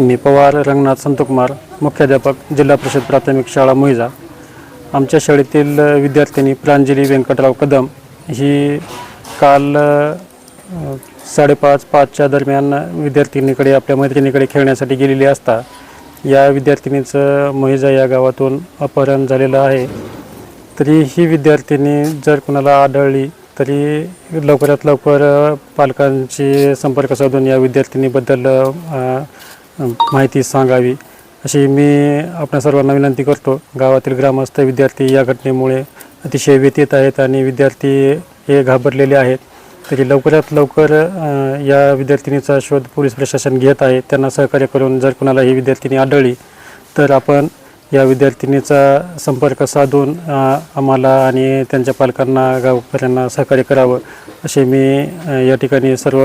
मी पवार रंगनाथ संतकुमार मुख्याध्यापक जिल्हा परिषद प्राथमिक शाळा मोहिजा आमच्या शाळेतील विद्यार्थिनी प्रांजली व्यंकटराव कदम ही काल साडेपाच पाचच्या दरम्यान विद्यार्थिनीकडे आपल्या मैत्रिणीकडे खेळण्यासाठी गेलेली असता या विद्यार्थिनीचं मोहिजा या गावातून अपहरण झालेलं आहे. तरी ही विद्यार्थिनी जर कुणाला आढळली तरी लवकरात लवकर पालकांशी संपर्क साधून या विद्यार्थिनीबद्दल माहिती सांगावी. अशी मी आपल्या सर्वांना विनंती करतो. गावातील ग्रामस्थ विद्यार्थी या घटनेमुळे अतिशय व्यतीत आहेत आणि विद्यार्थी हे घाबरलेले आहेत. तरी लवकरात लवकर या विद्यार्थिनीचा शोध पोलीस प्रशासन घेत आहे. त्यांना सहकार्य करून जर कुणाला ही विद्यार्थिनी आढळली तर आपण या विद्यार्थिनीचा संपर्क साधून आम्हाला आणि त्यांच्या पालकांना गावकऱ्यांना सहकार्य करावं. असे मी या ठिकाणी सर्व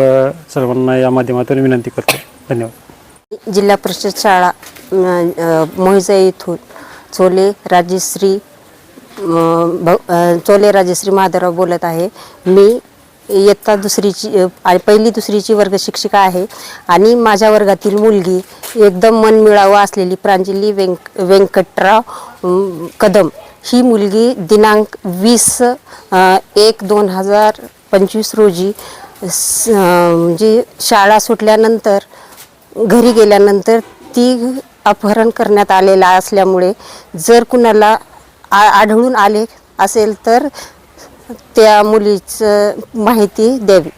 सर्वांना या माध्यमातून विनंती करतो. धन्यवाद. जिल्हा परिषद शाळा मोहिजा येथून चोले राजश्री भ चोले राजश्री महादेवराव बोलत आहे. मी इयत्ता दुसरीची पहिली दुसरीची वर्ग शिक्षिका आहे आणि माझ्या वर्गातील मुलगी एकदम मनमिळावं असलेली प्रांजली व्यंक व्यंकटराव कदम. ही मुलगी दिनांक वीस एक दोन हजार पंचवीस रोजी जी शाळा सुटल्यानंतर घरी गेल्यानंतर ती अपहरण करण्यात आलेला असल्यामुळे जर कुणाला आ आढळून आले असेल तर त्या मुलीचं माहिती द्यावी.